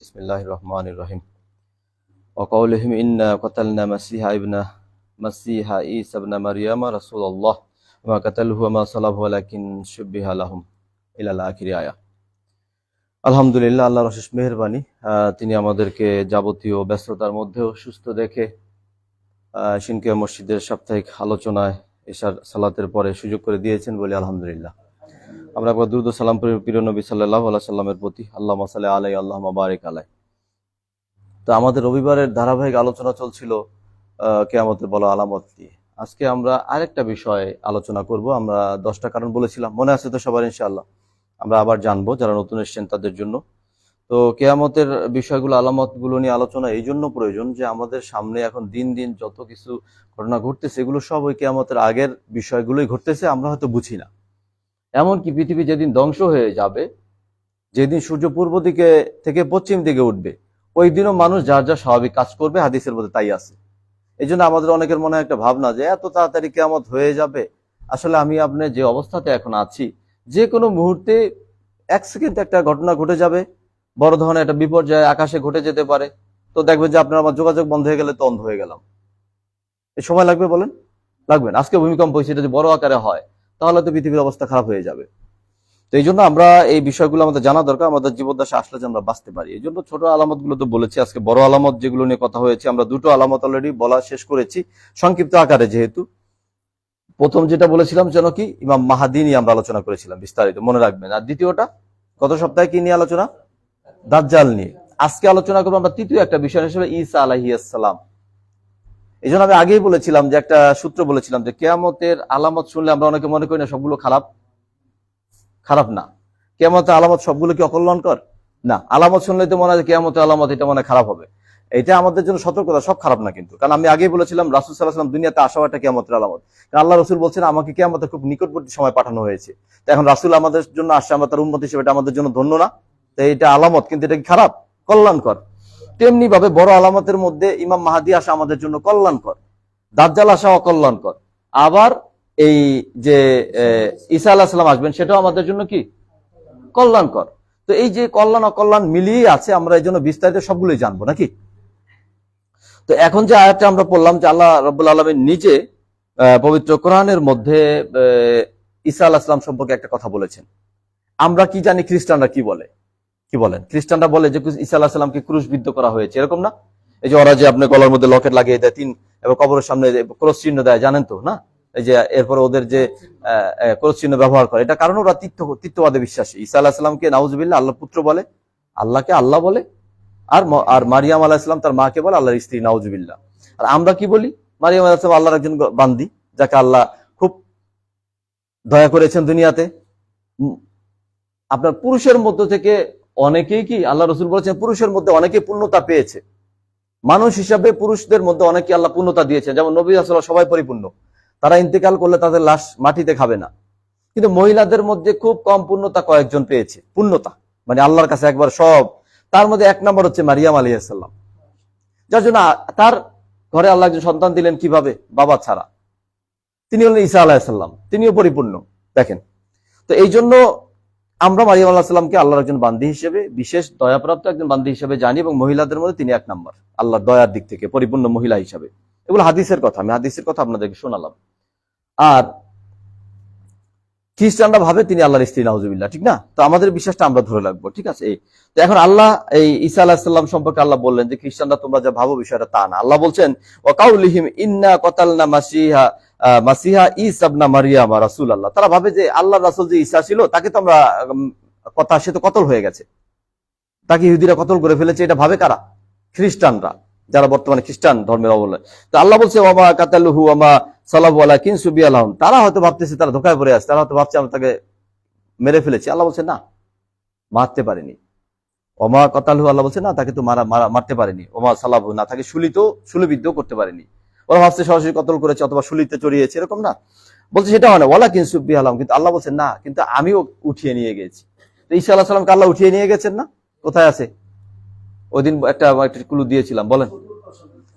بسم الله الرحمن الرحيم وقولهم إنا قتلنا مسيح ابن مسيح عيسى ابن مريم رسول الله وما قتله وما صلبه ولكن شبه لهم إلى الآخر آية আলহামদুলিল্লাহ আল্লাহর অশেষ মেহরবানি আহ, তিনি আমাদেরকে যাবতীয় ব্যস্ততার মধ্যেও সুস্থ দেখে আহ, সিনকে মসজিদের সাপ্তাহিক আলোচনায় এশার সালাতের পরে সুযোগ করে দিয়েছেন বলে আলহামদুলিল্লাহ আমরা একবার দ্রুত সালাম প্রিয় নবী সাল্লাহ আল্লাহ সাল্লামের প্রতি। আল্লাহ মাসাল্লাহ আলাই আল্লাহ মাবারিক আলাই। তো আমাদের রবিবারের ধারাবাহিক আলোচনা চলছিল কেয়ামতের বলা আলামত দিয়ে আজকে আমরা আরেকটা বিষয়ে আলোচনা করব। আমরা দশটা কারণ বলেছিলাম, মনে আছে তো সবার ইনশাআল্লাহ? আমরা আবার জানব যারা নতুন এসেছেন তাদের জন্য। তো কেয়ামতের বিষয়গুলো, আলামতগুলো নিয়ে আলোচনা এই জন্য প্রয়োজন যে আমাদের সামনে এখন দিন দিন যত কিছু ঘটনা ঘটতেছে, এগুলো সব ওই কেয়ামতের আগের বিষয়গুলোই ঘটতেছে, আমরা হয়তো বুঝি না। এমনকি পৃথিবী যেদিন ধ্বংস হয়ে যাবে, যেদিন সূর্য পূর্ব দিকে থেকে পশ্চিম দিকে উঠবে, ওই দিনও মানুষ যার যা স্বাভাবিক কাজ করবে, হাদিসের মধ্যে তাই আছে। এই জন্য আমাদের অনেকের মনে একটা ভাবনা যে এত তাড়াতাড়ি কেমত হয়ে যাবে, আসলে আমি আপনার যে অবস্থাতে এখন আছি, যে কোনো মুহূর্তে এক সেকেন্ড একটা ঘটনা ঘটে যাবে, বড় ধরনের একটা বিপর্যয় আকাশে ঘটে যেতে পারে। তো দেখবেন যে আপনার আমার যোগাযোগ বন্ধ হয়ে গেলে তো অন্ধ হয়ে গেলাম। সময় লাগবে বলেন? লাগবে আজকে ভূমিকম্প হয়েছে যদি বড় আকারে হয়। তাহলে তো পৃথিবীর অবস্থা খারাপ হয়ে যাবে। তো এই জন্য আমরা এই বিষয়গুলো আমাদের জানা দরকার, আমাদের জীবদ্দশা আসলে যে আমরা বাঁচতে পারি। এই জন্য ছোট আলামতগুলো তো বলেছি আজকে, বড় আলামত যেগুলো নিয়ে কথা হয়েছে, আমরা দুটো আলামত অলরেডি বলা শেষ করেছি, সংক্ষিপ্ত আকারে যেহেতু। প্রথম যেটা বলেছিলাম যেন কি, ইমাম মাহাদি নিয়ে আমরা আলোচনা করেছিলাম বিস্তারিত, মনে রাখবেন। আর দ্বিতীয়টা, গত সপ্তাহে কি নিয়ে আলোচনা? দাজ্জাল নিয়ে। আজকে আলোচনা করব আমরা তৃতীয় একটা বিষয় হিসেবে ঈসা আলাহিয়াসালাম এই জন্য আমি আগেই বলেছিলাম যে একটা সূত্র বলেছিলাম যে কেয়ামতের আলামত শুনলে আমরা অনেকে মনে করি না সবগুলো খারাপ। খারাপ না। কেয়ামতের আলামত সবগুলো কি অকল্যাণকর? না। আলামত শুনলে তো মনে হয় কেয়ামতের আলামত এটা মনে খারাপ হবে। এটা আমাদের জন্য সতর্কতা, সব খারাপ না কিন্তু। কারণ আমি আগেই বলেছিলাম, রাসুল সাল্লাহাম দুনিয়াতে আসা একটা কেয়ামতের আলামত। কারণ আল্লাহ রসুল বলছেন, আমাকে কেয়ামতের খুব নিকটবর্তী সময় পাঠানো হয়েছে। তো এখন রাসুল আমাদের জন্য আসছে, আমরা তার উন্মত হিসেবে এটা আমাদের জন্য ধন্য না। তো এটা আলামত, কিন্তু এটা কি খারাপ? কল্যাণকর। তেমনি ভাবে বড় আলামতের মধ্যে ইমাম মাহাদি আসা আমাদের জন্য কল্যাণকর, দাজ্জাল আসা অকল্যাণকর। আবার এই যে ঈসা আল্লাহ সাল্লাম আসবেন, সেটাও আমাদের জন্য কি? কল্যাণকর। তো এই যে কল্যাণ, অকল্যাণ মিলিয়ে আছে, আমরা এই জন্য বিস্তারিত সবগুলোই জানব, নাকি? তো এখন যে আয়াতটা আমরা পড়লাম যে আল্লাহ রব্বুল আলমের নিজে পবিত্র কোরআনের মধ্যে ঈসা আল্লাহ সাল্লাম সম্পর্কে একটা কথা বলেছেন। আমরা কি জানি, খ্রিস্টানরা কি বলে? কি বলেন? খ্রিস্টানরা বলে যে ঈসা আল্লাহ সাল্লামকে ক্রুশবিদ্ধ করা হয়েছে। এরকম না? এই যে ওরা যে আপনার গলার মধ্যে লকেট লাগিয়ে দেয়, তিন এবং কবরের সামনে যে ক্রস চিহ্ন দেয়, জানেন তো, না? এই যে এরপরে ওদের যে ক্রস চিহ্ন ব্যবহার করে, এটা কারণ ওরা তীর্থ তীর্থবাদে বিশ্বাসী। ঈসা আল্লাহ সাল্লামকে নাউজবিল্লা আল্লাহ পুত্র বলে, আল্লাহকে আল্লাহ বলে, আর আর মারিয়াম আলাহ ইসলাম তার মাকে বলে, আল্লাহর স্ত্রী নাউজবিল্লা আর আমরা কি বলি? মারিয়াম ইসলাম আল্লাহর একজন বান্দি, যাকে আল্লাহ খুব দয়া করেছেন দুনিয়াতে। আপনার পুরুষের মধ্য থেকে অনেকেই কি আল্লাহ রসুল বলেছেন, পুরুষের মধ্যে অনেকে পূর্ণতা পেয়েছে। মানুষ হিসাবে পুরুষদের মধ্যে অনেকে আল্লাহ পূর্ণতা দিয়েছে যেমন নবী আসল সবাই পরিপূর্ণ। তারা ইন্তেকাল করলে তাদের লাশ মাটিতে খাবে না। কিন্তু মহিলাদের মধ্যে খুব কম পূর্ণতা কয়েকজন পেয়েছে। পূর্ণতা। মানে আল্লাহর কাছে একবার সব। তার মধ্যে এক নম্বর হচ্ছে মারিয়াম আলিয়াল্লাম যার জন্য তার ঘরে আল্লাহ একজন সন্তান দিলেন কীভাবে? বাবা ছাড়া। তিনি হলেন ঈসা আলাহিসাল্লাম তিনিও পরিপূর্ণ। দেখেন। তো এই জন্য আমরা মারিয়াম আল্লাহ সাল্লামকে আল্লাহর একজন বান্দি হিসেবে, বিশেষ দয়াপ্রাপ্ত একজন বান্দি হিসেবে জানি এবং মহিলাদের মধ্যে তিনি এক নম্বর। আল্লাহর দয়ার দিক থেকে পরিপূর্ণ মহিলা হিসাবে। এগুলো হাদিসের কথা, আমি হাদিসের কথা আপনাদেরকে শোনালাম। আর খ্রিস্টানরা ভাবে তিনি আল্লাহর স্ত্রী, নাউজুবিল্লাহ, ঠিক না? তো আমাদের বিশ্বাসটা আমরা ধরে রাখব, ঠিক আছে? এই তো এখন আল্লাহ এই ঈসা সাল্লাম সম্পর্কে আল্লাহ বললেন যে, খ্রিস্টানরা তোমরা যা ভাবো বিষয়টা তা না। আল্লাহ বলছেন ওয়াকাউলিহিম ইন্না কতালনা মাসিহা মাসিহা ইসাবনা মারিয়াম রাসূল আল্লাহ তারা ভাবে যে আল্লাহ রাসুল যে ঈসা ছিল, তাকে তো আমরা কথা, সে তো কতল হয়ে গেছে। তাকে ইহুদিরা কতল করে ফেলেছে, এটা ভাবে কারা? খ্রিস্টানরা, যারা বর্তমানে খ্রিস্টান ধর্মের অবলয় তো আল্লাহ বলছে ওমা কাতালুহু ওমা সালাবু কিন সুবি আলহম তারা হয়তো ভাবতেছে, তারা ধোকায় পড়ে আছে, তারা হয়তো ভাবছে আমরা তাকে মেরে ফেলেছি। আল্লাহ বলছে, না, মারতে পারেনি। ওমা কতালহু, আল্লাহ বলছে, না, তাকে তো মারা- মারতে পারেনি। ওমা সালাবু, না, তাকে শুলিত শুলিবিদ্ধ করতে পারেনি। ওরা ভাবছে সরাসরি কতল করেছে অথবা শুলিতে চড়িয়েছে, এরকম না। বলছে সেটা হয় না ওলা কিন সুবি আলম কিন্তু আল্লাহ বলছে, না, কিন্তু আমিও উঠিয়ে নিয়ে গেছি। তো ঈসা আল্লাহ সাল্লামকে আল্লাহ উঠিয়ে নিয়ে গেছেন না? কোথায় আছে? ওই দিন একটা একটা ক্লু দিয়েছিলাম, বলেন।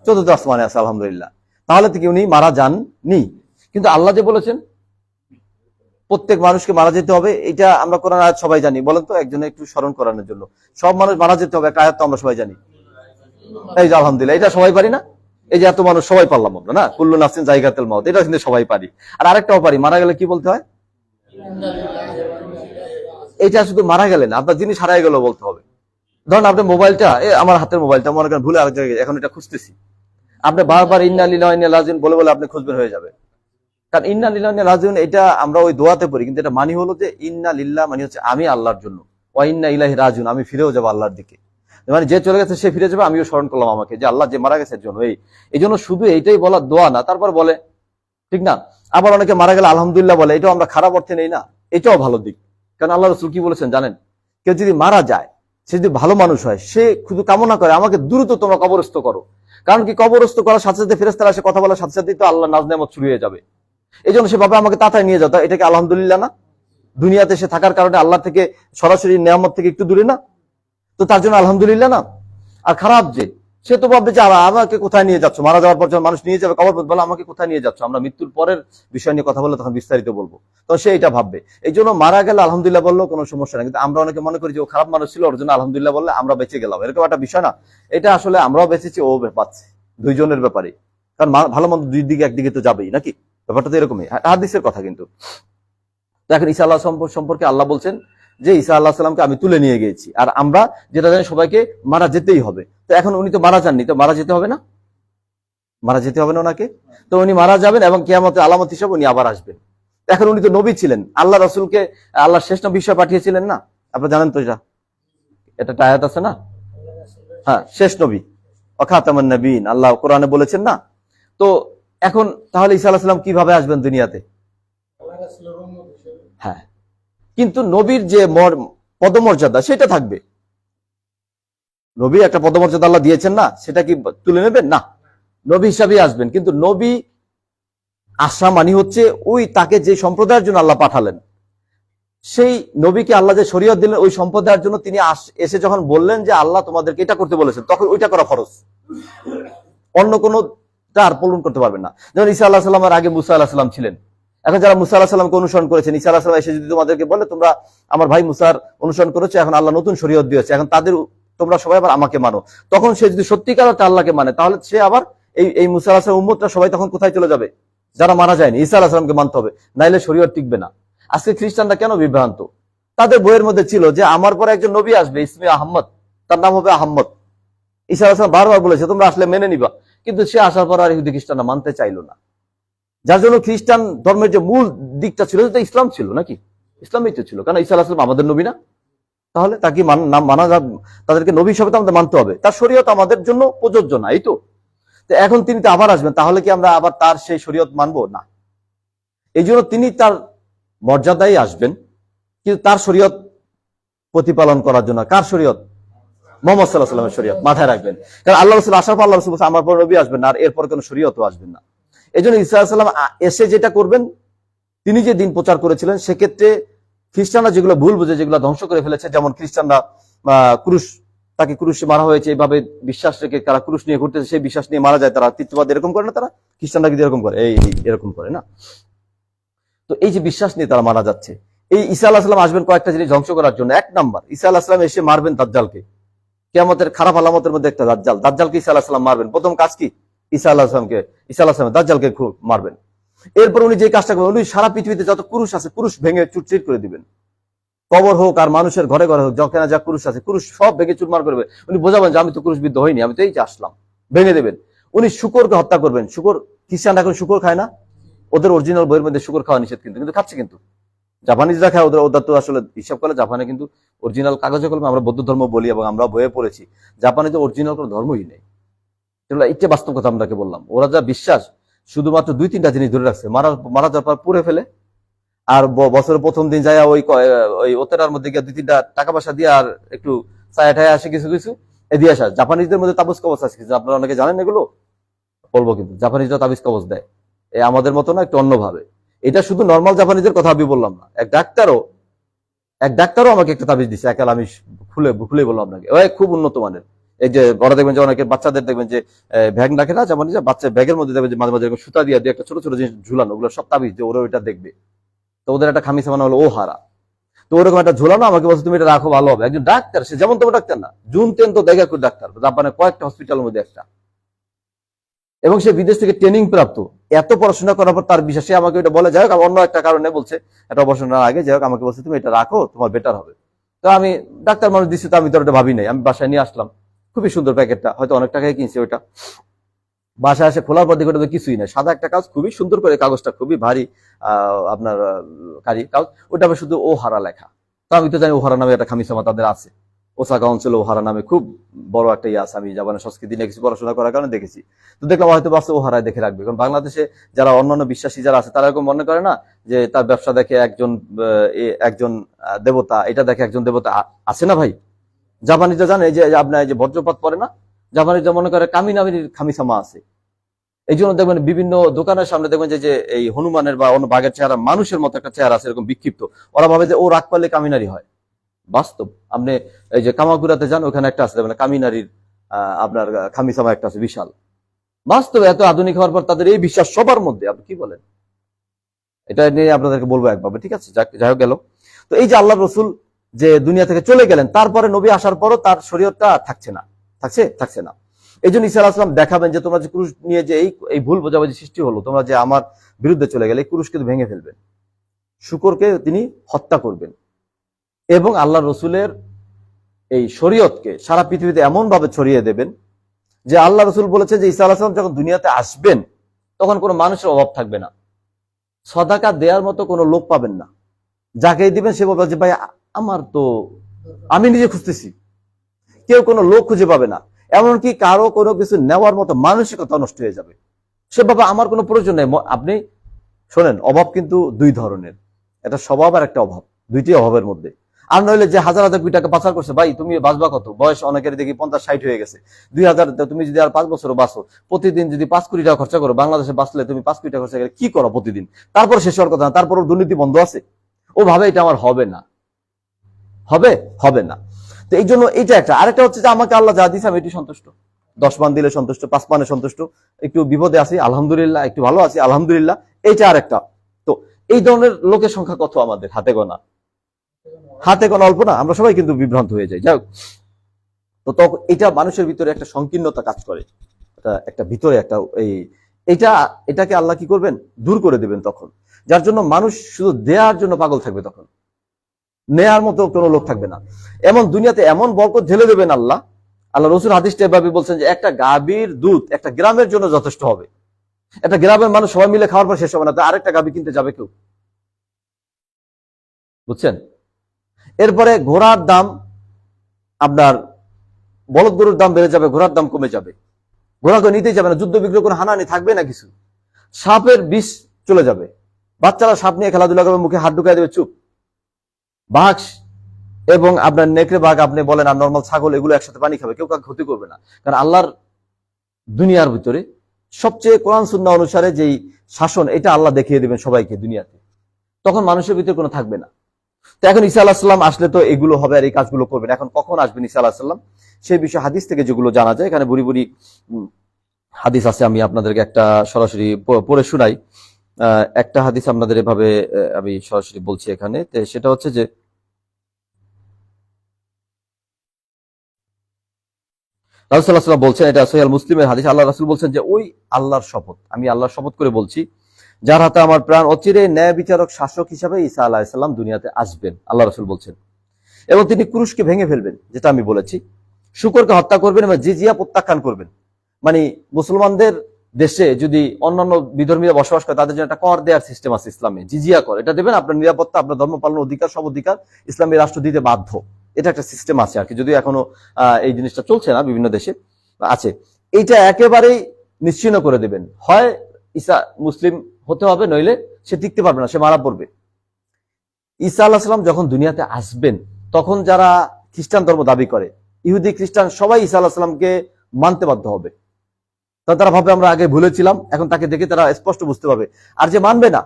চতুর্থ আসমানে আছে, আলহামদুলিল্লাহ। তাহলে থেকে উনি মারা যাননি? কিন্তু আল্লাহ যে বলেছেন, প্রত্যেক মানুষকে মারা যেতে হবে, এটা আমরা কোরআন আয়াত সবাই জানি, বলেন তো একজনে একটু স্মরণ করানোর জন্য। সব মানুষ মারা যেতে হবে, একটা আয়াত তো আমরা সবাই জানি। এই যে আলহামদুলিল্লাহ, এটা সবাই পারি না? এই যে এত মানুষ, সবাই পারলাম আমরা, না? কুল্লু নাসিন জায়গাতেল মাউত এটা কিন্তু সবাই পারি। আর আরেকটাও পারি, মারা গেলে কি বলতে হয়? এটা শুধু মারা গেলেন আপনার জিনিস হারাই গেল বলতে হবে। ধরুন আপনার মোবাইলটা আমার হাতের মোবাইলটা, মনে করেন ভুলে আরেক জায়গায় এখন এটা খুঁজতেছি। আপনি বারবার ইন্না ওয়া ইন্না লাজিন বলে বলে আপনি খুঁজবেন হয়ে যাবে। কারণ ইন্না লিল্লাহ এটা আমরা ওই দোয়াতে পড়ি, কিন্তু এটা মানি হলো যে, ইন্না লিল্লাহ মানে হচ্ছে আমি আল্লাহর জন্য। ওয়া ইন্না ইলাহি রাজুন আমি ফিরেও যাব আল্লাহর দিকে। মানে যে চলে গেছে, সে ফিরে যাবে, আমিও স্মরণ করলাম আমাকে যে আল্লাহ যে মারা গেছে জন্য এই এই জন্য শুধু এইটাই বলার দোয়া না, তারপর বলে, ঠিক না? আবার অনেকে মারা গেলে আলহামদুলিল্লাহ বলে, এটাও আমরা খারাপ অর্থে নেই না, এটাও ভালো দিক। কারণ আল্লাহ রসুল কি বলেছেন জানেন? কেউ যদি মারা যায়, সে যদি ভালো মানুষ হয়, সে শুধু কামনা করে, আমাকে দ্রুত তোমরা কবরস্থ করো। কারণ কি কবরস্থ করার সাথে সাথে ফেরেস্তারা এসে কথা বলার সাথে সাথেই তো আল্লাহ নাজ নেমত শুরু হয়ে যাবে। এই জন্য সে ভাবে, আমাকে তাড়াতাড়ি নিয়ে যাও। এটাকে আলহামদুলিল্লাহ না? দুনিয়াতে সে থাকার কারণে আল্লাহ থেকে সরাসরি নেয়ামত থেকে একটু দূরে না? তো তার জন্য আলহামদুলিল্লাহ না। আর খারাপ যে, সে তো ভাববে যে আমাকে কোথায় নিয়ে যাচ্ছ? মারা যাওয়ার পর যখন মানুষ নিয়ে যাবে, কবর বলে, আমাকে কোথায় নিয়ে যাচ্ছ? আমরা মৃত্যুর পরের বিষয় নিয়ে কথা বলে তখন বিস্তারিত বলব। তো সে এটা ভাববে। এই জন্য মারা গেলে আলহামদুলিল্লাহ বললেও কোনো সমস্যা নেই। কিন্তু আমরা অনেকে মনে করি যে, ও খারাপ মানুষ ছিল, ওর জন্য আলহামদুলিল্লাহ বললে আমরা বেঁচে গেলাম। এরকম একটা বিষয় না। এটা আসলে আমরাও বেঁচেছি, ও পাচ্ছে। দুইজনের ব্যাপারে। কারণ ভালো মন্দ দুই দিকে একদিকে তো যাবেই, নাকি? ব্যাপারটা তো এরকমই। হাদিসের কথা কিন্তু। এখন ঈসা আল্লাহ সম্পর্কে আল্লাহ বলছেন যে ঈসা আল্লাহ সাল্লামকে আমি তুলে নিয়ে গিয়েছি। আর আমরা যেটা জানি সবাইকে মারা যেতেই হবে। তো এখন উনি তো মারা যাননি, তো মারা যেতে হবে না? মারা যেতে হবে না ওনাকে? তো উনি মারা যাবেন এবং কেয়ামতের আলামত হিসাবে উনি আবার আসবেন। এখন উনি তো নবী ছিলেন। আল্লাহ রসুলকে আল্লাহ শেষ নবী হিসাবে পাঠিয়েছিলেন না? আপনারা জানেন তো এটা? এটা একটা আয়াত আছে না? হ্যাঁ শেষ নবী। অখাতামান নবীন, আল্লাহ কোরআনে বলেছেন না? তো এখন তাহলে ঈসা আল্লাহ সাল্লাম কীভাবে আসবেন দুনিয়াতে? হ্যাঁ। কিন্তু নবীর যে পদমর্যাদা, সেটা থাকবে। নবী একটা পদমর্যাদা আল্লাহ দিয়েছেন না, সেটা কি তুলে নেবেন? না। নবী হিসাবে আসবেন। কিন্তু নবী আসা মানে হচ্ছে ওই তাকে যে সম্প্রদায়ের জন্য আল্লাহ পাঠালেন, সেই নবীকে আল্লাহ যে শরীয়ত দিলেন, ওই সম্প্রদায়ের জন্য তিনি এসে যখন বললেন যে আল্লাহ তোমাদেরকে এটা করতে বলেছেন, তখন ওইটা করা খরচ অন্য কোনো তার পূরণ করতে পারবেন না। যেমন ঈসা আল্লাহ সাল্লামের আগে মুসা আল্লাহ সাল্লাম ছিলেন। এখন যারা মুসা আল্লাহ সাল্লামকে অনুসরণ করেছেন, ঈসা আল্লাহ সাল্লাম এসে যদি তোমাদেরকে বলে, তোমরা আমার ভাই মুসার অনুসরণ করেছ, এখন আল্লাহ নতুন শরীয়ত দিয়েছে, এখন তাদের, তোমরা সবাই আবার আমাকে মানো। তখন সে যদি সত্যিকার অর্থে আল্লাহকে মানে তাহলে সে আবার এই এই মুসা আল্লাহ উম্মতরা সবাই তখন কোথায় চলে যাবে? যারা মারা যায়নি, ঈসা আল্লাহ সাল্লামকে মানতে হবে, নাইলে শরীয়ত টিকবে না। আজকে খ্রিস্টানরা কেন বিভ্রান্ত? তাদের বইয়ের মধ্যে ছিল যে, আমার পরে একজন নবী আসবে, ইসমে আহম্মদ তার নাম হবে আহম্মদ ঈসা আল্লাহ সাল্লাম বারবার বলেছে, তোমরা আসলে মেনে নিবা। কিন্তু সে আসার পর আর ইহুদি খ্রিস্টানরা মানতে চাইলো না। যার জন্য খ্রিস্টান ধর্মের যে মূল দিকটা ছিল, সেটা ইসলাম ছিল নাকি? ইসলামই তো ছিল। কারণ ঈসা আল্লাহ সাল্লাম আমাদের নবী না। তাহলে তাকে নাম মানা তাদেরকে নবী হিসাবে তো আমাদের মানতে হবে। তার শরীয়ত আমাদের জন্য প্রযোজ্য না, এই তো। এখন তিনি তো আবার আসবেন, তাহলে কি আমরা আবার তার সেই শরীয়ত মানবো? না। এই জন্য তিনি তার মর্যাদায় আসবেন, কিন্তু তার শরীয়ত প্রতিপালন করার জন্য। কার শরীয়ত? মোহাম্মদ সাল্লাহ সাল্লামের শরীয়ত মাথায় রাখবেন। কারণ আল্লাহ আসার পর আল্লাহ আমার পর নবী আসবেন না, আর এরপর কোনো শরীয়তও আসবেন না। এই জন্য ইসা সাল্লাম এসে যেটা করবেন, তিনি যে দিন প্রচার করেছিলেন, সেক্ষেত্রে খ্রিস্টানরা যেগুলো ভুল বুঝে, যেগুলো ধ্বংস করে ফেলেছে, যেমন খ্রিস্টানরা ক্রুশ, তাকে ক্রুশে মারা হয়েছে এইভাবে বিশ্বাস রেখে তারা ক্রুশ নিয়ে ঘুরতেছে, সেই বিশ্বাস নিয়ে মারা যায়, তারা তৃতীয়বাদ এরকম করে না তারা? খ্রিস্টানরা কিন্তু এরকম করে? এই এরকম করে না? তো এই যে বিশ্বাস নিয়ে তারা মারা যাচ্ছে, এই ঈসা আল্লাহ সাল্লাম আসবেন কয়েকটা জিনিস ধ্বংস করার জন্য। এক নাম্বার, ঈসা আল্লাহ সাল্লাম এসে মারবেন দাজ্জালকে। কেয়ামতের খারাপ আলামতের মধ্যে একটা দাজ্জাল। দাজ্জালকে ঈসা আল্লাহ সাল্লাম মারবেন। প্রথম কাজ কি? ঈসা আল্লাহ সাল্লামকে ঈসা আল্লাহ দাজ্জালকে খুব মারবেন। এরপর উনি যে কাজটা করবেন, উনি সারা পৃথিবীতে যত পুরুষ আছে পুরুষ ভেঙে চুটচিট করে দিবেন। কবর হোক আর মানুষের ঘরে ঘরে হোক যখন যা পুরুষ আছে পুরুষ সব ভেঙে চুরমার করবে। উনি বোঝাবেন যে আমি তো পুরুষ বিদ্ধ হইনি, আমি তো এই যে আসলাম। ভেঙে দেবেন। উনি শুকরকে হত্যা করবেন। শুকর, খ্রিস্টান এখন শুকর খায় না? ওদের অরিজিনাল বইয়ের মধ্যে শুকর খাওয়া নিষেধ কিন্তু কিন্তু খাচ্ছে কিন্তু। জাপানিজরা খায়, ওদের ওদের তো আসলে হিসাব করলে জাপানে কিন্তু অরিজিনাল কাগজে কলমে আমরা বৌদ্ধ ধর্ম বলি এবং আমরা বইয়ে পড়েছি। জাপানে তো অরিজিনাল কোনো ধর্মই নেই। এটা বাস্তব কথা আপনাকে বললাম? ওরা যা বিশ্বাস, শুধুমাত্র দুই, তিনটা জিনিস ধরে রাখছে। মারা মারা যাওয়ার পর পুড়ে ফেলে, আর বছরের প্রথম দিন যায় ওই ওই ওতেরার মধ্যে গিয়ে দুই, তিনটা টাকা পয়সা দিয়ে আর একটু ছায়া ঠায়া আসে কিছু কিছু, এ দিয়ে আসা। জাপানিজদের মধ্যে তাবিজ কবচ আছে। কিছু আপনারা অনেকে জানেন এগুলো? বলব কিন্তু। জাপানিজরা তাবিজ কবচ দেয়। এ আমাদের মতো না, একটু অন্যভাবে। এটা শুধু নর্মাল জাপানিজের কথা আমি বললাম না। এক ডাক্তারও এক ডাক্তারও আমাকে একটা তাবিজ দিচ্ছে একাল আমি খুলে খুলে বললাম আপনাকে। খুব উন্নত মানের। এই যে বড় দেখবেন যে অনেকের বাচ্চাদের দেখবেন যে ব্যাগ রাখে না যেমন যে বাচ্চা ব্যাগের মধ্যে দেখবেন যে মাঝে মাঝে সুতা দিয়ে দিয়ে একটা ছোট ছোট জিনিস ঝুলানো, ওগুলো সব তাবিজ যে ওরা ওইটা দেখবে। তো ওদের একটা খামিসা মানে হলো, ও হারা। তো ওরকম একটা ঝোলানো, আমাকে বলছে, তুমি এটা রাখো, ভালো হবে। একজন ডাক্তার, সে যেমন তোমার ডাক্তার না, জুন তেন তো দেখা করে ডাক্তার, জাপানের কয়েকটা হসপিটালের মধ্যে একটা। এবং সে বিদেশ থেকে ট্রেনিং প্রাপ্ত। এত পড়াশোনা করার পর তার বিশ্বাসে আমাকে এটা বলে, যাই হোক অন্য একটা কারণে বলছে এটা অবসর আগে, যাই হোক, আমাকে বলছে, তুমি এটা রাখো, তোমার বেটার হবে। তো আমি, ডাক্তার মানুষ দিচ্ছি তো আমি তো ওটা ভাবি নাই, আমি বাসায় নিয়ে আসলাম। খুবই সুন্দর প্যাকেটটা। হয়তো অনেক টাকায় কিনছি ওইটা। বাসায় আসে খোলার পর দেখে ওটা তো কিছুই নাই। সাদা একটা কাজ খুবই সুন্দর করে কাগজটা, খুবই ভারী আপনার কারি কাগজ। ওটা শুধু ও হারা লেখা। তো আমি তো জানি ওহারা নামে একটা খামিসামা তাদের আছে। ওসাকা অঞ্চলে ওহারা নামে খুব বড় একটা ইয়ে আছে। আমি জাপানের সংস্কৃতি নিয়ে কিছু পড়াশোনা করার কারণে দেখেছি। তো দেখলাম হয়তো বাসে ওহারায় দেখে রাখবে। কারণ বাংলাদেশে যারা অন্যান্য বিশ্বাসী যারা আছে, তারা এরকম মনে করে না যে তার ব্যবসা দেখে একজন একজন দেবতা, এটা দেখে একজন দেবতা আছে না ভাই? জাপানিরা জানে যে আপনার যে বজ্রপাত পড়ে না, জাপানিরা মনে করে কামি নামের খামিসামা আছে। এই জন্য দেখবেন বিভিন্ন দোকানের সামনে দেখবেন যে এই হনুমানের বা অন্য বাঘের চেহারা, মানুষের মতো একটা চেহারা আছে এরকম বিক্ষিপ্ত। ওরা ভাবে যে ও রাগ পারলে কামিনারি হয়। বাস্তব। আপনি এই যে কামাকুরাতে যান, ওখানে একটা আছে মানে কামিনারির আপনার খামিসামা একটা আছে, বিশাল। বাস্তবে এত আধুনিক হওয়ার পর তাদের এই বিশ্বাস সবার মধ্যে, আপনি কি বলেন? এটা নিয়ে আপনাদেরকে বলব একভাবে, ঠিক আছে? যাই হোক গেল। তো এই যে আল্লাহ রসুল যে দুনিয়া থেকে চলে গেলেন, তারপরে নবী আসার পরও তার শরীয়তটা থাকছে না, থাকছে থাকছে না। এই জন্য ইসা আলাহিসাম দেখাবেন যে তোমরা যে ক্রুশ নিয়ে যে এই ভুল বোঝাবুঝি সৃষ্টি হলো, তোমরা যে আমার বিরুদ্ধে চলে গেলে, এই ক্রুশকে ভেঙে ফেলবেন। শুকরকে তিনি হত্যা করবেন। এবং আল্লাহ রসুলের এই শরীয়তকে সারা পৃথিবীতে এমন ভাবে ছড়িয়ে দেবেন যে আল্লাহ রসুল বলেছে যে ইসা আলাহিসাম যখন দুনিয়াতে আসবেন, তখন কোনো মানুষের অভাব থাকবে না। সদাকা দেওয়ার মতো কোনো লোক পাবেন না। যাকেই দিবেন সে বলবে যে, ভাই আমার তো, আমি নিজে খুঁজতেছি। কেউ কোনো লোক খুঁজে পাবে না। এমনকি কারও কোনো কিছু নেওয়ার মতো মানসিকতা নষ্ট হয়ে যাবে। সে বাবা আমার কোনো প্রয়োজন নেই। আপনি শোনেন, অভাব কিন্তু দুই ধরনের। এটা স্বভাব আর একটা অভাব, দুইটি অভাবের মধ্যে। আর নইলে যে হাজার হাজার কোটি টাকা পাচার করছে, ভাই, তুমি বাঁচবা কত? বয়স অনেকের দেখি পঞ্চাশ, ষাট হয়ে গেছে। দুই হাজার তুমি যদি আর পাঁচ বছর বাঁচো, প্রতিদিন যদি পাঁচ কোটি টাকা খরচা করো, বাংলাদেশে বাঁচলে তুমি পাঁচ কোটি টাকা খরচা করে কি করো প্রতিদিন? তারপর শেষ হওয়ার কথা না, তারপর দুর্নীতি বন্ধ আছে। ও ভাবে এটা আমার হবে না। হবে হবে না। তো এই জন্য এটা একটা। আরেকটা হচ্ছে যে আমাকে আল্লাহ যা দিয়েছে আমি এটি সন্তুষ্ট। দশ মান দিলে সন্তুষ্ট, পাঁচ মানে সন্তুষ্ট। একটু বিপদে আছি, আলহামদুলিল্লাহ, একটু ভালো আছি, আলহামদুলিল্লাহ। এইটা আরেকটা। তো এই ধরনের লোকের সংখ্যা কত আমাদের হাতে গোনা? হাতে গোনা অল্প না, আমরা সবাই কিন্তু বিভ্রান্ত হয়ে যাই। যাই। তো তখন এটা মানুষের ভিতরে একটা সংকীর্ণতা কাজ করে। একটা ভিতরে একটা এই এটা এটাকে আল্লাহ কি করবেন? দূর করে দেবেন তখন। যার জন্য মানুষ শুধু দেয়ার জন্য পাগল থাকবে তখন। নেয়ার মতো কোনো লোক থাকবে না। এমন দুনিয়াতে এমন বরকত ঢেলে দেবেন আল্লাহ। আল্লাহ রসুল হাদিসটা এভাবে বলছেন যে একটা গাভীর দুধ একটা গ্রামের জন্য যথেষ্ট হবে। একটা গ্রামের মানুষ সবাই মিলে খাওয়ার পর শেষ হবে না, তো আরেকটা গাভী কিনতে যাবে কেউ? বুঝছেন? এরপরে ঘোড়ার দাম আপনার বলদ গরুর দাম বেড়ে যাবে, ঘোড়ার দাম কমে যাবে। ঘোড়া ঘোড়াকে নিতেই যাবে না, যুদ্ধ বিগ্রহ কোনো হানাহানি থাকবে না কিছু। সাপের বিষ চলে যাবে। বাচ্চারা সাপ নিয়ে খেলাধুলা করবে, মুখে হাত ঢুকাই দেবে, চুপ। বাঘ এবং আপনার নেকড়ে বাঘ, আপনি বলেন, আর নর্মাল ছাগল, এগুলো একসাথে পানি খাবে, কেউ কাউকে ক্ষতি করবে না। কারণ আল্লাহর দুনিয়ার ভিতরে সবচেয়ে কোরআন সুন্না অনুসারে যেই শাসন, এটা আল্লাহ দেখিয়ে দেবেন সবাইকে দুনিয়াতে। তখন মানুষের ভিতরে কোনো থাকবে না। তো এখন ঈসা আল্লাহ সাল্লাম আসলে তো এগুলো হবে আর এই কাজগুলো করবেন। এখন কখন আসবেন ঈসা আল্লাহ সাল্লাম সেই বিষয়ে হাদিস থেকে যেগুলো জানা যায়, এখানে বুড়ি বুড়ি হাদিস আছে, আমি আপনাদেরকে একটা সরাসরি পড়ে শোনাই। একটা হাদিস আপনাদের এভাবে আমি সরাসরি বলছি এখানে। সেটা হচ্ছে যে রাসুল্লাহ বলছেন, এটা মুসলিমের হাদিস, আল্লাহ রাসুল বলছেন যে, ওই আল্লাহর শপথ। আমি আল্লাহর শপথ করে বলছি, যার হাতে আমার প্রাণ অচিরে ন্যায় বিচারক শাসক হিসাবে ঈসা আল্লাহ সাল্লাম দুনিয়াতে আসবেন, আল্লাহ রসুল বলছেন। এবং তিনি ক্রুশকে ভেঙে ফেলবেন, যেটা আমি বলেছি। শুকরকে হত্যা করবেন এবং জিজিয়া প্রত্যাখ্যান করবেন। মানে মুসলমানদের দেশে যদি অন্যান্য বিধর্মীরা বসবাস করে, তাদের জন্য একটা কর দেওয়ার সিস্টেম আছে ইসলামে। জিজিয়া কর, এটা দেবেন আপনার নিরাপত্তা, আপনার ধর্ম পালন অধিকার, সব অধিকার ইসলামী রাষ্ট্র দিতে বাধ্য। এটা একটা সিস্টেম আছে আর কি, যদিও এখনও এই জিনিসটা চলছে না বিভিন্ন দেশে, আছে। এইটা একেবারেই নিশ্চিন্ন করে দেবেন। হয় ঈসা মুসলিম হতে হবে, নইলে সে টিকতে পারবে না, সে মারা পড়বে। ঈসা আল্লাহ সাল্লাম যখন দুনিয়াতে আসবেন, তখন যারা খ্রিস্টান ধর্ম দাবি করে, ইহুদি, খ্রিস্টান সবাই ঈসা আল্লাহ সাল্লামকে মানতে বাধ্য হবে। তা তারা ভাবে আমরা আগে ভুলেছিলাম এখন তাকে দেখে তারা স্পষ্ট বুঝতে পারবে। আর যে মানবে না,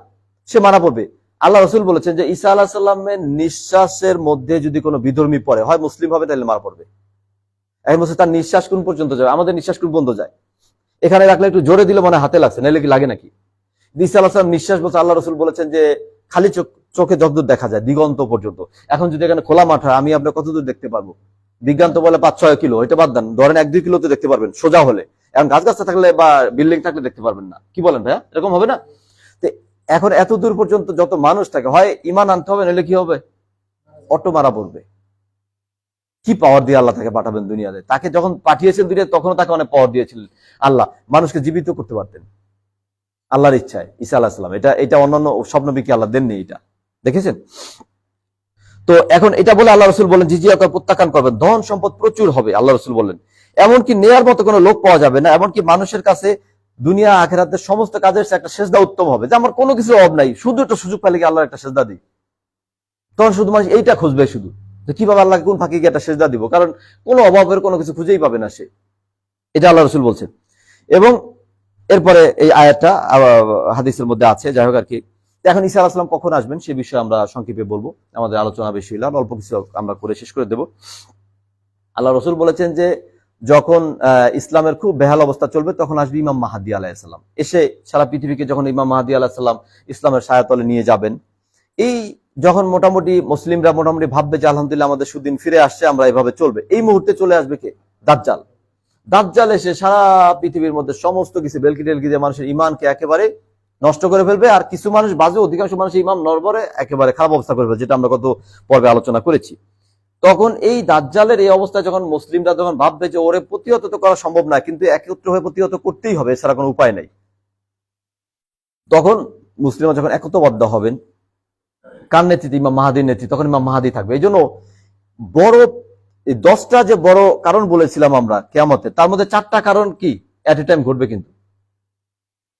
সে মারা পড়বে। আল্লাহ রসুল বলেছেন যে, ঈসা আল্লাহ সাল্লামের নিঃশ্বাসের মধ্যে যদি কোনো বিধর্মী পড়ে, হয় মুসলিম হবে, তাহলে মারা পড়বে। এখন বলছে তার নিঃশ্বাস কোন পর্যন্ত যাবে? আমাদের নিঃশ্বাস কোন পর্যন্ত যায়? এখানে রাখলে একটু জোরে দিলে মনে হাতে লাগছে, নাহলে কি লাগে নাকি? ঈসা আল্লাহ সাল্লাম নিঃশ্বাস বলছে, আল্লাহ রসুল বলেছেন যে, খালি চোখ, চোখে যতদূর দেখা যায়, দিগন্ত পর্যন্ত। এখন যদি এখানে খোলা মাঠ হয়, আমি আপনার কতদূর দেখতে পারব? বিজ্ঞান তো বলে পাঁচ ছয় কিলো, এটা বাদ দেন। ধরেন এক দুই কিলোতে দেখতে পারবেন, সোজা হলে। এখন গাছ গাছটা থাকলে বা বিল্ডিং থাকলে দেখতে পারবেন না। কি বলেন ভাইয়া? এরকম হবে না? তো এখন এত দূর পর্যন্ত যত মানুষ থাকে, হয় ইমান আনতে হবে নাহলে কি হবে? অটো মারা পড়বে। কি পাওয়ার দিয়ে আল্লাহ তাকে পাঠাবেন দুনিয়াতে? তাকে যখন পাঠিয়েছেন দুনিয়া তখনও তাকে অনেক পাওয়ার দিয়েছিলেন। আল্লাহ, মানুষকে জীবিত করতে পারতেন। আল্লাহর ইচ্ছায়, ঈসা আল্লাহ সাল্লাম এটা এটা অন্যান্য স্বপ্ন বিকি আল্লাহ দেননি এটা। দেখেছেন? তো এখন এটা বলে আল্লাহ রসুল বলেন জিজিয়া প্রত্যাখ্যান করবেন। ধন সম্পদ প্রচুর হবে, আল্লাহ রসুল বলেন। এমনকি নেয়ার মতো কোনো লোক পাওয়া যাবে না, এমনকি মানুষের কাছে দুনিয়া, আখেরাতের সমস্ত কাজের একটা সেজদা উত্তম হবে, যে আমার কোনো কিছু অভাব নাই, শুধু একটা সুযোগ পেলে কি আল্লাহর একটা সেজদা দিই? তখন শুধু মানুষ এইটা খুঁজবে শুধু, যে কীভাবে আল্লাহকে কোন ফাঁকে গিয়ে একটা সেজদা দিব, কারণ কোনো অভাবের কোনো কিছু খুঁজেই পাবে না সে। এটা আল্লাহ রসুল বলছেন। এবং এরপরে এই আয়াতটা হাদিসের মধ্যে আছে, যাই হোক আর কি। এখন ঈসা আলাহিসাম কখন আসবেন সে বিষয়ে আমরা সংক্ষেপে বলব। আমাদের আলোচনা বেশি হইলে আর অল্প কিছু আমরা করে শেষ করে দেব। আল্লাহ রসুল বলেছেন যে, যখন ইসলামের খুব বেহাল অবস্থা চলবে, তখন আসবে ইমাম মাহাদি আলাহিসাল্লাম এসে সারা পৃথিবীকে যখন ইমাম মাহাদি আলাহিসাল্লাম ইসলামের সায়াতলে নিয়ে যাবেন, এই যখন মোটামুটি মুসলিমরা মোটামুটি ভাববে যে, আলহামদুলিল্লাহ আমাদের সুদিন ফিরে আসছে, আমরা এভাবে চলবে, এই মুহূর্তে চলে আসবে কে? দাজ্জাল। দাজ্জাল এসে সারা পৃথিবীর মধ্যে সমস্ত কিছু বেলকি টেলকি দিয়ে মানুষের ইমানকে একেবারে নষ্ট করে ফেলবে আর কিছু মানুষ, বাজে অধিকাংশ মানুষ ইমাম নরবরে একেবারে খারাপ অবস্থা করে ফেলবে যেটা আমরা গত পর্বে আলোচনা করেছি। তখন এই দাজ্জালের এই অবস্থায় যখন মুসলিমরা যখন ভাববে যে ওরে প্রতিহত তো করা সম্ভব না, কিন্তু একত্র হয়ে প্রতিহত করতেই হবে, এছাড়া কোনো উপায় নেই। তখন মুসলিমরা যখন একত্রবদ্ধ হবেন, কার নেতৃত্বে? ইমাম মাহাদির নেতৃত্বে, তখন ইমাম মাহাদি থাকবে। এই জন্য বড়, এই দশটা যে বড় কারণ বলেছিলাম আমরা কেয়ামতে, তার মধ্যে চারটা কারণ কি? অ্যাট এ টাইম ঘটবে কিন্তু।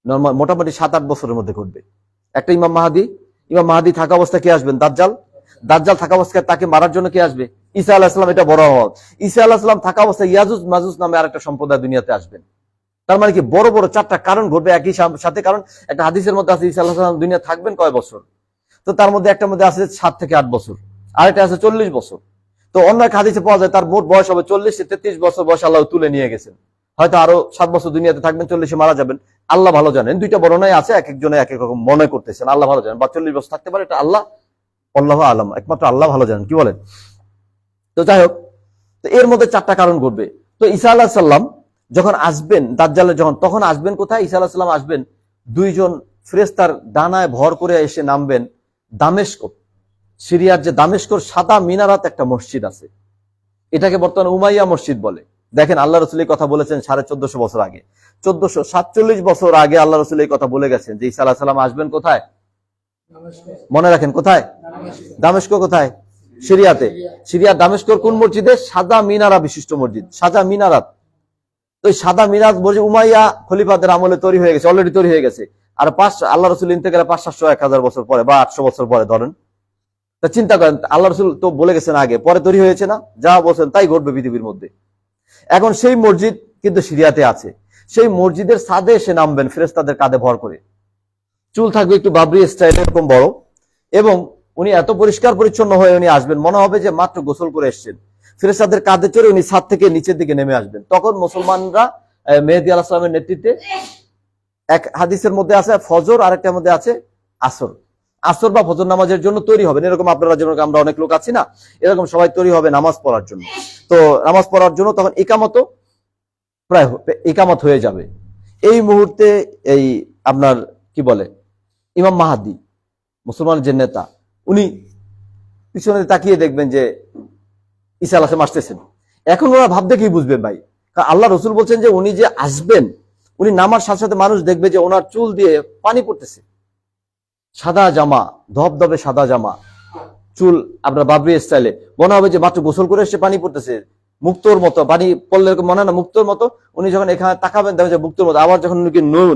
নর্মাল মোটামুটি সাত আট বছরের মধ্যে ঘটবে। একটা ইমাম মাহাদি ইমাম মাহাদি থাকা অবস্থায় কে আসবেন? দাজ্জাল? দাজ্জাল থাকা অবস্থায় তাকে মারার জন্য কে আসবে? ঈসা আলাহিসাম এটা বড় হওয়া ঈসা আলাহিসাম থাকা অবস্থায় ইয়াজুজ মাজুজ নামে আরেকটা সম্প্রদায় দুনিয়াতে আসবেন। তার মানে কি, বড় বড় চারটা কারণ ঘটবে একই সাথে, কারণ একটা হাদিসের মধ্যে আছে, ঈসা আলাহিসাম দুনিয়া থাকবেন কয় বছর? তো তার মধ্যে একটা মধ্যে আছে সাত থেকে আট বছর। আর একটা আছে চল্লিশ বছর। তো অন্য এক হাদিসে পাওয়া যায়, তার মোট বয়স হবে চল্লিশ তেত্রিশ বছর বয়স আল্লাহ তুলে নিয়ে গেছেন। হয়তো আরও সাত বছর দুনিয়াতে থাকবেন, চল্লিশে মারা যাবেন। আল্লাহ ভালো জানেন, দুইটা বর্ণনায় আছে, এক একজনে এক এক রকম মনে করতেছেন, আল্লাহ ভালো জানেন। বা চল্লিশ বছর থাকতে পারে, এটা আল্লাহ আল্লাহ আলম, একমাত্র আল্লাহ ভালো জানেন, কি বলেন? তো যাই হোক, তো এর মধ্যে চারটা কারণ ঘটবে। তো ঈসা আল্লাহ সাল্লাম যখন আসবেন দাজ্জালে যখন, তখন আসবেন কোথায়? ঈসা আল্লাহ সাল্লাম আসবেন, দুইজন ফ্রেস্তার ডানায় ভর করে এসে নামবেন দামেস্ক সিরিয়ার যে দামেস্কর সাদা মিনারাত একটা মসজিদ আছে। এটাকে বর্তমানে উমাইয়া মসজিদ বলে। দেখেন আল্লাহ রসুল এই কথা বলেছেন সাড়ে চোদ্দশো বছর আগে। চোদ্দশো সাতচল্লিশ বছর আগে আল্লাহ রসুল এই কথা বলে গেছেন যে আলাহ সাল্লাম আসবেন কোথায়? মনে রাখেন, কোথায়? দামেস্ক কোথায়? সিরিয়াতে। সিরিয়া দামেস্কর কোন মসজিদে? সাদা মিনারা বিশিষ্ট মসজিদ। সাদা মিনারাত। তো সাদা মিনারাত মসজিদ উমাইয়া খলিফাদের আমলে তৈরি হয়ে গেছে অলরেডি তৈরি হয়ে গেছে। আর পাঁচ, আল্লাহ রসুল ইন্তেকালে পাঁচ সাতশো, এক হাজার বছর পরে বা আটশো বছর পরে ধরেন। তা চিন্তা করেন, আল্লাহ রসুল তো বলে গেছেন আগে, পরে তৈরি হয়েছে না? যা বলছেন তাই ঘটবে পৃথিবীর মধ্যে। এখন সেই মসজিদ কিন্তু সিরিয়াতে আছে। সেই মসজিদের সাদে এসে নামবেন ফেরেস্তাদের কাঁধে ভর করে। চুল থাকবে একটু বাবরি স্টাইল এরকম বড়। এবং উনি এত পরিষ্কার পরিচ্ছন্ন হয়ে উনি আসবেন, মনে হবে যে মাত্র গোসল করে এসছেন। ফেরেস্তাদের কাঁধে চড়ে উনি ছাদ থেকে নিচের দিকে নেমে আসবেন। তখন মুসলমানরা মেহেদি আলাহ সালামের নেতৃত্বে এক হাদিসের মধ্যে আছে, ফজর আরেকটার মধ্যে আছে, আসর। আসর বা ফজর নামাজের জন্য তৈরি হবেন। এরকম আপনারা যেরকম আমরা অনেক লোক আছি না, এরকম সবাই তৈরি হবে নামাজ পড়ার জন্য। তো নামাজ পড়ার জন্য তখন একামত প্রায় একামত হয়ে যাবে। এই মুহূর্তে এই আপনার কি বলে, ইমাম মাহাদি, মুসলমান যে নেতা, উনি পিছনে তাকিয়ে দেখবেন যে ঈসা আলাসে আসতেছেন এখন ওরা ভাবতে কি বুঝবেন ভাই? আল্লাহ রসুল বলছেন যে উনি যে আসবেন, উনি নামার সাথে সাথে মানুষ দেখবে যে ওনার চুল দিয়ে পানি পড়তেছে। সাদা জামা, ধবধবে সাদা জামা, চুল আপনার বাবরি স্টাইলে মনে হবে যে মাত্র গোসল করে এসে পানি পড়তেছে। মুক্তোর মতো, পানি পড়লে এরকম মনে না, মুক্তোর মতো। উনি যখন এখানে তাকাবেন, দেখবেন যে মুক্তোর মতো। আবার যখন উনি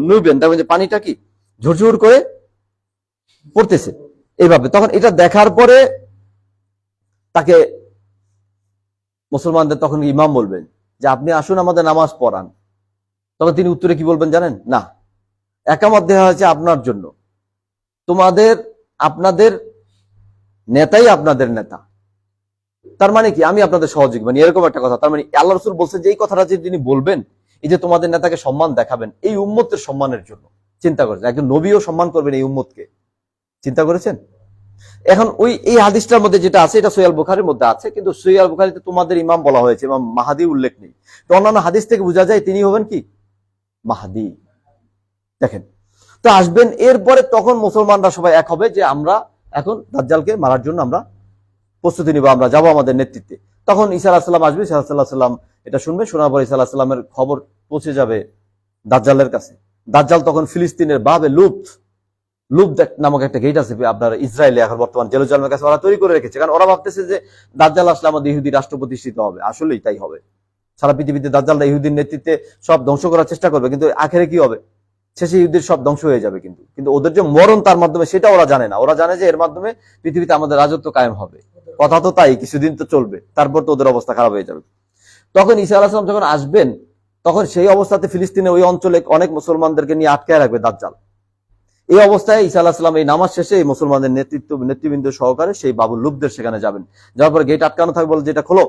নুইবেন, দেখবেন যে পানিটা কি ঝুরঝুর করে পড়তেছে এইভাবে। তখন এটা দেখার পরে তাকে মুসলমানদের তখন ইমাম বলবেন যে, আপনি আসুন আমাদের নামাজ পড়ান। তখন তিনি উত্তরে কি বলবেন জানেন? না। একামত দেওয়া হয়েছে আপনার জন্য। তোমাদের, আপনাদের নেতাই আপনাদের নেতা। তার মানে কি? আমি আপনাদের সহযোগী মানে এরকম একটা কথা। তার মানে আল্লাহ রসুল বলছেন যে এই কথাটা যে তিনি বলবেন, এই যে তোমাদের নেতাকে সম্মান দেখাবেন, এই উম্মতের সম্মানের জন্য। চিন্তা করেছেন একজন নবীও সম্মান করবেন এই উম্মতকে। চিন্তা করেছেন? এখন ওই, এই হাদিসটার মধ্যে যেটা আছে, এটা সৈয়াল বুখারির মধ্যে আছে, কিন্তু সৈয়াল বুখারিতে তোমাদের ইমাম বলা হয়েছে, ইমাম মাহাদি উল্লেখ নেই। তো অন্যান্য হাদিস থেকে বোঝা যায় তিনি হবেন কি? মাহাদি। দেখেন তো আসবেন, এরপরে তখন মুসলমানরা সবাই এক হবে যে আমরা এখন দাজ্জালকে মারার জন্য আমরা প্রস্তুতি নিব, আমরা যাব আমাদের নেতৃত্বে। তখন ঈসা আলাহিসাল্লাম আসবে, ঈসা আলাহিসাল্লাহ সাল্লাম এটা শুনবে, শোনার পর ঈসা আলাহিসাল্লামের খবর পৌঁছে যাবে দাজ্জালের কাছে। দাজ্জাল তখন ফিলিস্তিনের বাবে লুত লুপ নামক একটা গেট আছে আপনার ইসরায়েলে এখন বর্তমান জেরুজালেমের কাছে ওরা তৈরি করে রেখেছে। কারণ ওরা ভাবতেছে যে দাজ্জাল আসলে আমাদের ইহুদি রাষ্ট্র প্রতিষ্ঠিত হবে, আসলেই তাই হবে। সারা পৃথিবীতে দাজ্জালরা ইহুদির নেতৃত্বে সব ধ্বংস করার চেষ্টা করবে, কিন্তু আখেরে কি হবে? শেষে ইহুদির সব ধ্বংস হয়ে যাবে কিন্তু। কিন্তু ওদের যে মরণ তার মাধ্যমে সেটা ওরা জানে না। ওরা জানে যে এর মাধ্যমে পৃথিবীতে আমাদের রাজত্ব কায়েম হবে। কথা তো তাই, কিছুদিন তো চলবে। তারপর তো ওদের অবস্থা খারাপ হয়ে যাবে। তখন ঈসা আলাহিসাম যখন আসবেন, তখন সেই অবস্থাতে ফিলিস্তিনে ওই অঞ্চলে অনেক মুসলমানদেরকে নিয়ে আটকায় রাখবে দাজ্জাল। এই অবস্থায় ঈসা আলাহিসাম এই নামাজ শেষে এই মুসলমানদের নেতৃত্ব নেতৃবৃন্দ সহকারে সেই বাবুল লুবদের সেখানে যাবেন। যাওয়ার পর গেট আটকানো থাকবে বলে যেটা খোলো,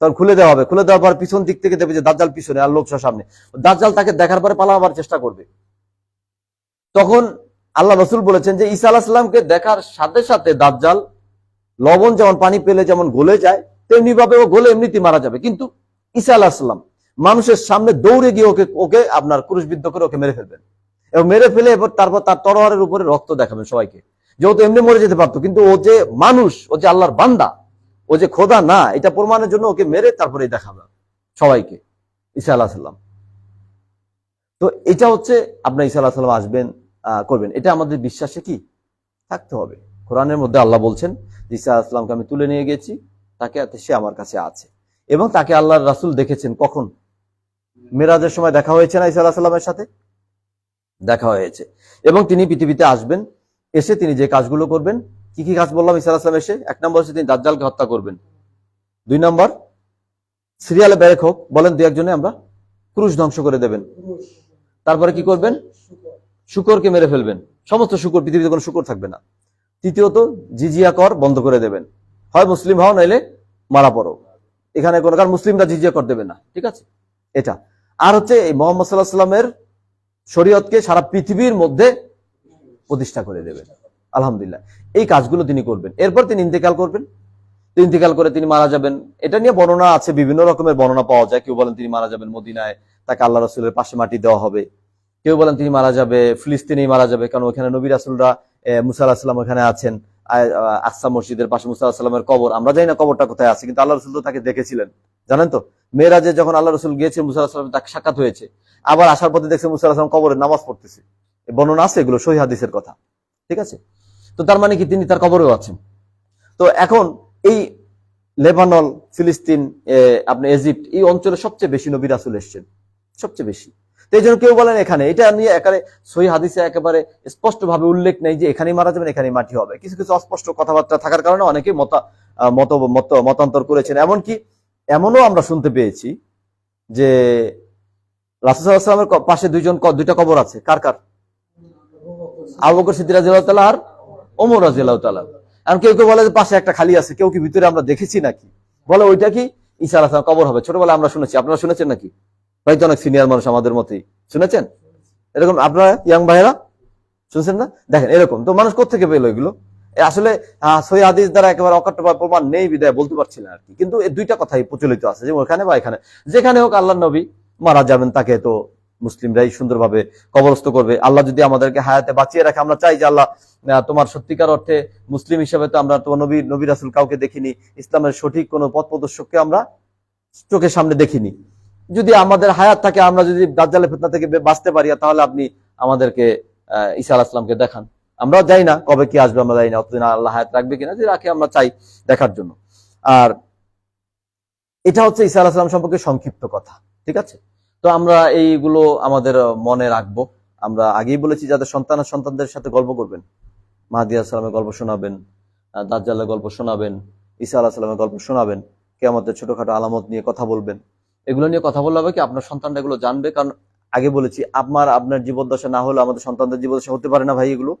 তখন খুলে দেওয়া হবে। খুলে দেওয়ার পর পিছন দিক থেকে দেবে যে দাজ্জাল পিছনে আর লোক সামনে। দাজ্জাল তাকে দেখার পরে পালাবার চেষ্টা করবে। তখন আল্লাহ রসুল বলেছেন যে ঈসা আলাহিসামকে দেখার সাথে সাথে দাজ্জাল লবণ যেমন পানি পেলে যেমন গলে যায়, তেমনি ভাবে ও গলে এমনিতেই মারা যাবে। কিন্তু ঈসা আলাহিসাম মানুষের সামনে দৌড়ে গিয়ে ওকে ওকে আপনার ক্রুশবিদ্ধ করে ওকে মেরে ফেলবেন। এবং মেরে ফেলে এবার তারপর তার তরোয়ারের উপরে রক্ত দেখাবেন সবাইকে। যেহেতু এমনি মরে যেতে পারতো, কিন্তু ও যে মানুষ, ও যে আল্লাহর বান্দা, ও যে খোদা না, এটা প্রমাণের জন্য ওকে মেরে তারপরে দেখাবে সবাইকে ঈসা আল্লাহ সাল্লাম তো এটা হচ্ছে আপনার ঈসা আল্লাহ সাল্লাম আসবেন করবেন। এটা আমাদের বিশ্বাসে কি? থাকতে হবে। কোরআনের মধ্যে আল্লাহ বলছেন যে আসলামকে আমি তুলে নিয়ে গেছি, তাকে সে আমার কাছে আছে। এবং তাকে আল্লাহর রাসূল দেখেছেন কখন? মেরাজের সময় দেখা হয়েছে না ঈসা আল্লাহ সাল্লামের সাথে? দেখা হয়েছে। এবং তিনি পৃথিবীতে আসবেন, এসে তিনি যে কাজগুলো করবেন, কি কি কাজ বললাম ঈসা আসলাম এসে? এক নম্বর হচ্ছে তিনি দাজ্জালকে হত্যা করবেন। দুই নম্বর, সিরিয়ালে ব্যারেক হোক, বলেন দু একজনে আমরা, ক্রুশ ধ্বংস করে দেবেন। তারপরে কি করবেন? শুকরকে মেরে ফেলবেন। সমস্ত শুকর, পৃথিবীতে কোনো শুকর থাকবে না। তৃতীয়ত, জিজিয়া কর বন্ধ করে দেবেন। হয় মুসলিম হও, নাইলে মারা পড়ো। এখানে কোনো, কারণ মুসলিমরা জিজিয়া কর দেবে না। ঠিক আছে? এটা। আর হচ্ছে এই মোহাম্মদ সাল্লাহ সাল্লামের শরীয়তকে সারা পৃথিবীর মধ্যে প্রতিষ্ঠা করে দেবেন। আলহামদুলিল্লাহ। এই কাজগুলো তিনি করবেন। এরপর তিনি ইন্তেকাল করবেন। ইন্তেকাল করে তিনি মারা যাবেন। এটা নিয়ে বর্ণনা আছে, বিভিন্ন রকমের বর্ণনা পাওয়া যায়। কেউ বলেন তিনি মারা যাবেন মদিনায়, তাকে আল্লাহ রসুলের পাশে মাটি দেওয়া হবে। কেউ বলেন তিনি মারা যাবে, ফিলিস্তিনেই মারা যাবে, কারণ ওখানে নবী রাসুলরা মুসা আলাহিসাল্লাম ওখানে আছেন। আকসা মসজিদের পাশে মুসা আলাহিসাল্লামের কবর। আমরা জানি না কবরটা কোথায় আছে, কিন্তু আল্লাহ রসুল তো তাকে দেখেছিলেন। জানেন তো? মেয়েরাজে যখন আল্লাহ রসুল গিয়েছে, মুসা আলাহিসাল্লাম তাকে সাক্ষাৎ হয়েছে। আবার আসার পথে দেখছে মুসা আলাহিসাম কবরের নামাজ পড়তেছে। বর্ণনা আছে এগুলো, সহি হাদিসের কথা। ঠিক আছে? তো তার মানে কি, তিনি তার কবরেও আছেন। তো এখন এই লেবানল ফিলিস্তিন আপনি ইজিপ্ট এই অঞ্চলে সবচেয়ে বেশি নবী রাসুল এসছেন। সবচেয়ে বেশি। তো এই জন্য কেউ বলেন এখানে। এটা নিয়ে একেবারে সহি হাদিসে একেবারে স্পষ্ট ভাবে উল্লেখ নেই যে এখানেই মারা যাবেন, এখানেই মাটি হবে। কিছু কিছু অস্পষ্ট কথাবার্তা থাকার কারণে অনেকে মতা মত, মত- মতান্তর করেছেন। এমনকি এমনও আমরা শুনতে পেয়েছি যে রাসুসাল্লামের পাশে দুইজন দুইটা কবর আছে। কার কার? আবু বকর সিদ্দিক রাদিয়াল্লাহু তাআলা আর ওমর তাআলা। আর কেউ কেউ বলে যে পাশে একটা খালি আছে, কেউ কি ভিতরে আমরা দেখেছি নাকি? বলে ওইটা কি ঈসা আলাইহিস কবর হবে। ছোটবেলা আমরা শুনেছি। আপনারা শুনেছেন নাকি? ভাই, তো অনেক সিনিয়র মানুষ আমাদের মতোই। শুনেছেন? এরকম আপনারা ইয়াং ভাইরা শুনছেন না? দেখেন, এরকম। তো মানুষ কোথেকে পেল এগুলো? আসলে সহি হাদিস দ্বারা একেবারে অকাট্য বা প্রমাণ নেই, বিদায় বলতে পারছি না আর কি। কিন্তু এই দুইটা কথাই প্রচলিত আছে যে ওখানে বা এখানে। যেখানে হোক আল্লাহ নবী মারা যাবেন, তাকে তো মুসলিমরাই সুন্দরভাবে কবরস্থ করবে। আল্লাহ যদি আমাদেরকে হায়াতে বাঁচিয়ে রাখে, আমরা চাই যে আল্লাহ তোমার সত্যিকার অর্থে মুসলিম হিসেবে তো আমরা তোমার নবী নবী রাসুল কাউকে দেখিনি, ইসলামের সঠিক কোনো পথ প্রদর্শককে আমরা চোখের সামনে দেখিনি। যদি আমাদের হায়াত থাকে, আমরা যদি দাজ্জালের ফিতনা থেকে বাঁচতে পারি, তাহলে আপনি আমাদেরকে ঈসা আলাহ দেখান। আমরাও যাই না, কবে কি আসবে আমরা যাই না অতদিন আল্লাহ হায়াত রাখবে কিনা, যে রাখে আমরা চাই দেখার জন্য। আর এটা হচ্ছে ঈসা আলাহ সম্পর্কে সংক্ষিপ্ত কথা, ঠিক আছে? তো আমরা এইগুলো আমাদের মনে রাখব। আমরা আগেই বলেছি, যাদের সন্তান সন্তানদের সাথে গল্প করবেন। মাহাদি আসসালামের গল্প শোনাবেন দাজ্জালের গল্প শোনাবেন, ঈসা আলাহ সাল্লামের গল্প শোনাবেন, কেয়ামতের ছোটখাটো আলামত নিয়ে কথা বলবেন। এগুলো নিয়ে কথা বললে হবে কি? আপনার সন্তানরা এগুলো জানবে। কারণ আগে বলেছি, আপনার আপনার জীবদ্দশা না হলে আমাদের সন্তানদের জীবদ্দশা হতে পারে না ভাই এগুলো।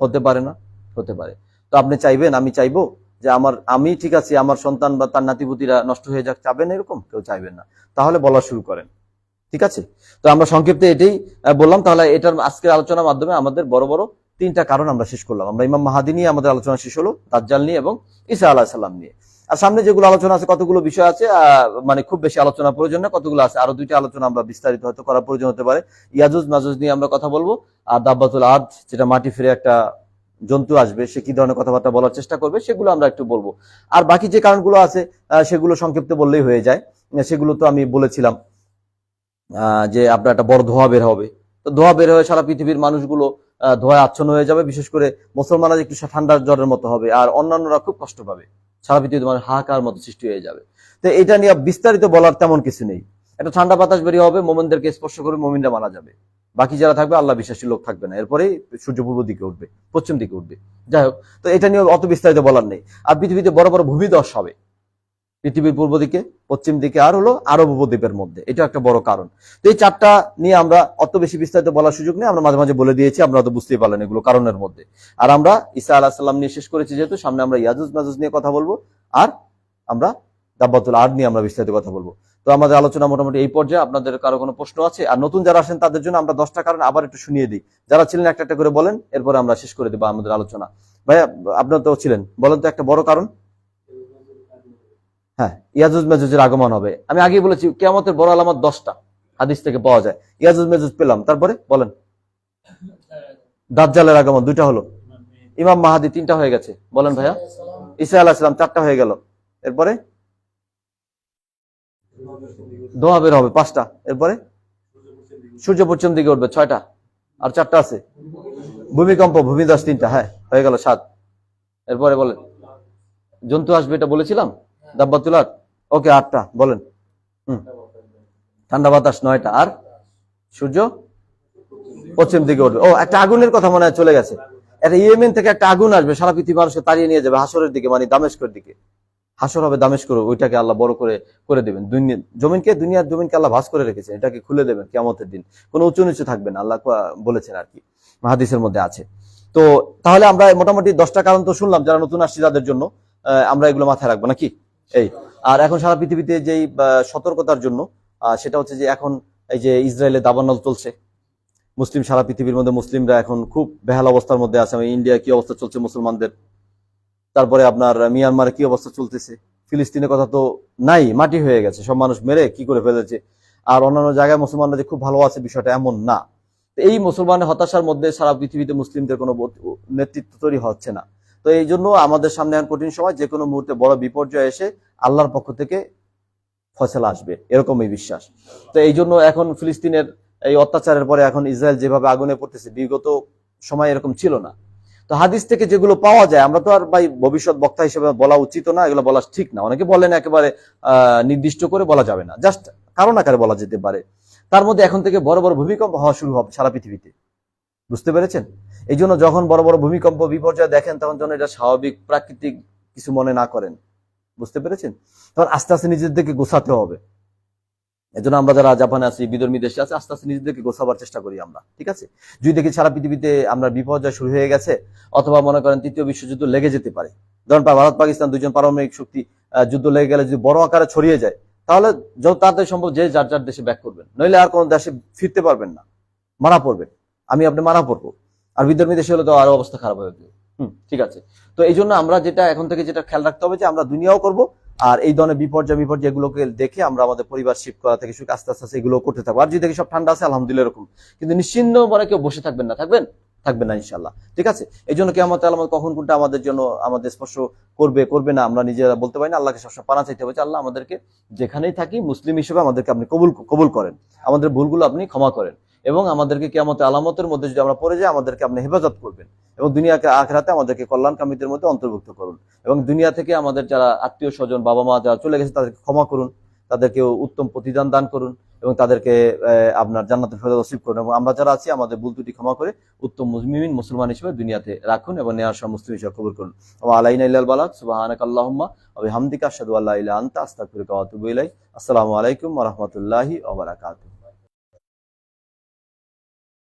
হতে পারে না, হতে পারে। তো আপনি চাইবেন, আমি চাইব যে আমার, আমি ঠিক আছে, আমার সন্তান বা তার নাতিপুতিরা নষ্ট হয়ে যাক, চাবেন এরকম? কেউ চাইবেন না। তাহলে বলা শুরু করেন। ঠিক আছে? তো আমরা সংক্ষিপ্তে এটাই বললাম। তাহলে এটার আজকের আলোচনার মাধ্যমে আমাদের বড় বড় তিনটা কারণ আমরা শেষ করলাম। আমরা ইমাম মাহাদি নিয়ে আমাদের আলোচনা শেষ হলো, দাজ্জাল নিয়ে এবং ঈসা আলাহ সাল্লাম নিয়ে। আর সামনে যেগুলো আলোচনা আছে, কতগুলো বিষয় আছে মানে খুব বেশি আলোচনা প্রয়োজন না, কতগুলো আছে? আরও দুইটা আলোচনা আমরা বিস্তারিত হয়তো করার প্রয়োজন হতে পারে। ইয়াজুজ, মাজুজ নিয়ে আমরা কথা বলব। আর দাব্বাতুল আদ, যেটা মাটি ফিরে একটা জন্তু আসবে, সে কি ধরনের কথাবার্তা বলার চেষ্টা করবে, সেগুলো আমরা একটু বলব। আর বাকি যে কারণগুলো আছে সেগুলো সংক্ষিপ্ত বললেই হয়ে যায়। সেগুলো তো আমি বলেছিলাম যে আপনার একটা বড় ধোঁয়া বের হবে। তো ধোঁয়া বের হয়ে সারা পৃথিবীর মানুষগুলো ধোঁয়ায় আচ্ছন্ন হয়ে যাবে, বিশেষ করে মুসলমানরা একটু ঠান্ডার জ্বরের মতো হবে, আর অন্যান্যরা খুব কষ্ট পাবে। সারা পৃথিবীতে মানে হাহাকার মতো সৃষ্টি হয়ে যাবে। তো এটা নিয়ে বিস্তারিত বলার তেমন কিছু নেই। একটা ঠান্ডা বাতাস বেরিয়ে হবে, মোমেনদেরকে স্পর্শ করে মোমিনরা মারা যাবে। বাকি যারা থাকবে, আল্লাহ বিশ্বাসী লোক থাকবে না। এরপরে সূর্য পূর্ব দিকে উঠবে, পশ্চিম দিকে উঠবে। যাই হোক, তো এটা নিয়ে অত বিস্তারিত বলার নেই। আর পৃথিবীতে বড় বড় ভূমিধস হবে। পৃথিবীর পূর্ব দিকে, পশ্চিম দিকে, আর হলো আরব উপদ্বীপের মধ্যে। এটা একটা বড় কারণ। তো এই চারটা নিয়ে আমরা অত বেশি বিস্তারিত বলার সুযোগ নেই, আমরা মাঝে মাঝে বলে দিয়েছি, আমরা তো বুঝতেই পারলেন এগুলো কারণের মধ্যে। আর আমরা ঈসা আলাহ সাল্লাম নিয়ে শেষ করেছি যেহেতু, সামনে আমরা ইয়াজুজ মাজুজ নিয়ে কথা বলব, আর আমরা দাব্বাতুল আর নিয়ে আমরা বিস্তারিত কথা বলব। তো আমাদের আলোচনা মোটামুটি এই পর্যায়ে, আপনাদের কারও কোনো প্রশ্ন আছে? আর নতুন যারা আসেন তাদের জন্য আমরা দশটা কারণ আবার একটু শুনিয়ে দিই। যারা ছিলেন একটা একটা করে বলেন, এরপরে আমরা শেষ করে দেবো আমাদের আলোচনা। ভাইয়া আপনার তো ছিলেন, বলেন তো একটা বড় কারণ। হ্যাঁ ইয়াজুজ মেজুজের আগমন হবে। আমি আগেই বলেছি, কেয়ামতের বড় আলামত দশটা হাদিস থেকে পাওয়া যায়। ইয়াজুজ মেজুজ পেলাম, তারপরে বলেন। দাজ্জালের আগমন, দুইটা হলো। ইমাম মাহাদি তিনটা হয়ে গেছে। বলেন ভাইয়া। ইসা আলাহ সালাম চারটা হয়ে গেল। এরপরে? দোয়া বের হবে, পাঁচটা। এরপরে? সূর্য পশ্চিম দিকে উঠবে, ছয়টা। আর চারটা আছে। ভূমিকম্প ভূমিদশ তিনটা হ্যাঁ হয়ে গেল সাত। এরপরে বলেন। জন্তু আসবে, এটা বলেছিলাম? দাব্বাতুলার ওকে, আটটা, বলেন। ঠান্ডা বাতাস নয়টা, আর সূর্য পশ্চিম দিকে উঠবে। ও, একটা আগুনের কথা মনে হয় চলে গেছে। একটা ইয়েমেন থেকে একটা আগুন আসবে, সারা পৃথিবী মানুষকে তাড়িয়ে নিয়ে যাবে, হাসরের দিকে মানে দামেস্কর দিকে। হাসর হবে দামেস্কর, ওইটাকে আল্লাহ বড় করে করে দেবেন। জমিনকে, দুনিয়ার জমিনকে আল্লাহ ভাস করে রেখেছেন, এটাকে খুলে দেবেন কেমতের দিন। কোনো উঁচু নিচু থাকবে না, আল্লাহ বলেছেন আর কি। হাদিসের মধ্যে আছে। তো তাহলে আমরা মোটামুটি দশটা কারণ তো শুনলাম, যারা নতুন আসছে তাদের জন্য আমরা এগুলো মাথায় রাখব, নাকি? এই, আর এখন সারা পৃথিবীতে যেই সতর্কতার জন্য সেটা হচ্ছে যে এখন এই যে ইসরায়েলে দাবানল চলছে, মুসলিম সারা পৃথিবীর মধ্যে মুসলিমরা এখন খুব বেহাল অবস্থার মধ্যে আছে। ইন্ডিয়া কি অবস্থা চলছে মুসলমানদের? তারপরে আপনার মিয়ানমারে কি অবস্থা চলতেছে? ফিলিস্তিনের কথা তো নাই, মাটি হয়ে গেছে, সব মানুষ মেরে কি করে ফেলেছে? আর অন্যান্য জায়গায় মুসলমানরা যে খুব ভালো আছে বিষয়টা এমন না। এই মুসলমানের হতাশার মধ্যে সারা পৃথিবীতে মুসলিমদের কোনো নেতৃত্ব তৈরি হচ্ছে না। তো এই জন্য আমাদের সামনে এখন কঠিন সময় যে কোনো মুহূর্তে বড় বিপর্যয় এসে আল্লাহর পক্ষ থেকে ফসল আসবে এরকমই বিশ্বাস। তো এই জন্য এখন ফিলিস্তিনের এই অত্যাচারের পরে এখন ইসরায়েল যেভাবে আগুনে পড়তেছে, বিগত সময় এরকম ছিল না। তো হাদিস থেকে যেগুলো পাওয়া যায়, আমরা তো আর ভাই ভবিষ্যৎ বক্তা হিসেবে বলা উচিত না, এগুলো বলা ঠিক না। অনেকে বলেন একেবারে নির্দিষ্ট করে বলা যাবে না জাস্ট কারণ আকারে বলা যেতে পারে। তার মধ্যে এখন থেকে বড় বড় ভূমিকম্প হওয়া শুরু হবে সারা পৃথিবীতে। বুঝতে পেরেছেন? এই জন্য যখন বড় বড় ভূমিকম্প বিপর্যয় দেখেন, তখন যেন এটা স্বাভাবিক, প্রাকৃতিক কিছু মনে না করেন। বুঝতে পেরেছেন? তখন আস্তে আস্তে নিজেদেরকে গোছাতে হবে। এজন্য আমরা যারা জাপানে আছি বিধর্মী দেশে আছে, আস্তে আস্তে নিজেদেরকে গোছাবার চেষ্টা করি আমরা, ঠিক আছে? যদি দেখি সারা পৃথিবীতে আমরা বিপর্যয় শুরু হয়ে গেছে, অথবা মনে করেন তৃতীয় বিশ্বযুদ্ধ লেগে যেতে পারে। ধরেন ভারত, পাকিস্তান দুজন পারমাণবিক শক্তি যুদ্ধ লেগে গেলে যদি বড় আকারে ছড়িয়ে যায়, তাহলে যত তাড়াতাড়ি সম্ভব যে যার যার দেশে ব্যাক করবেন। নইলে আর কোন দেশে ফিরতে পারবেন না। মারা পড়বেন। আমি আপনি মারা পড়ব। আর বিধর্মী দেশে হলে তো আরও অবস্থা খারাপ হয়ে যাবে ঠিক আছে। তো এই জন্য আমরা যেটা এখন থেকে যেটা খেয়াল রাখতে হবে যে আমরা দুনিয়াও করব, আর এই ধরনের বিপর্যয় বিপর্যয় এগুলোকে দেখে আমরা আমাদের পরিবার শিফট করা থেকে আস্তে আস্তে এগুলো করতে থাকব। আর যদি দেখি সব ঠান্ডা আছে, আলহামদুলিল্লাহ এরকম। কিন্তু নিশ্চিন্ন মনে কেউ বসে থাকবেন না। থাকবেন? থাকবেন না ইনশাল্লাহ ঠিক আছে? এই জন্য কেমন আলামত কখন কোনটা আমাদের জন্য, আমাদের স্পর্শ করবে করবে না, আমরা নিজেরা বলতে পারি না। আল্লাহকে সবসময় পানা চাইতে হবে আল্লাহ আমাদেরকে যেখানেই থাকি, মুসলিম হিসেবে আমাদেরকে আপনি কবুল কবুল করেন। আমাদের ভুলগুলো আপনি ক্ষমা করেন। এবং আমাদেরকে কেমতে আলামতের মধ্যে যদি আমরা পড়ে যাই, আমাদেরকে আপনি হেফাজত করবেন। এবং দুনিয়াকে আখরাতে আমাদেরকে কল্যাণকামীদের মধ্যে অন্তর্ভুক্ত করুন। এবং দুনিয়া থেকে আমাদের যারা আত্মীয় স্বজন বাবা মা যারা চলে গেছে, তাদেরকে ক্ষমা করুন। তাদেরকে উত্তম প্রতিদান দান করুন এবং তাদেরকে আপনার জান্নাতের ফেরত নসিব করুন। এবং আমরা যারা আছি, আমাদের ভুল দুটি ক্ষমা করে উত্তম মুসলিমিন মুসলমান হিসেবে দুনিয়াতে রাখুন এবং নেওয়ার সময় মুসলিম হিসেবে কবুল করুন। ওয়া আলাইনা ইল্লাল বালাগ সুবহানাকা আল্লাহুম্মা ওয়া বিহামদিকা আশহাদু আল্লা ইলাহা ইল্লা আনতা, আস্তাগফিরুকা ওয়া আতুবু আসসালামু আলাইকুম রাহমাতুল্লাহি বারাকাতুহু।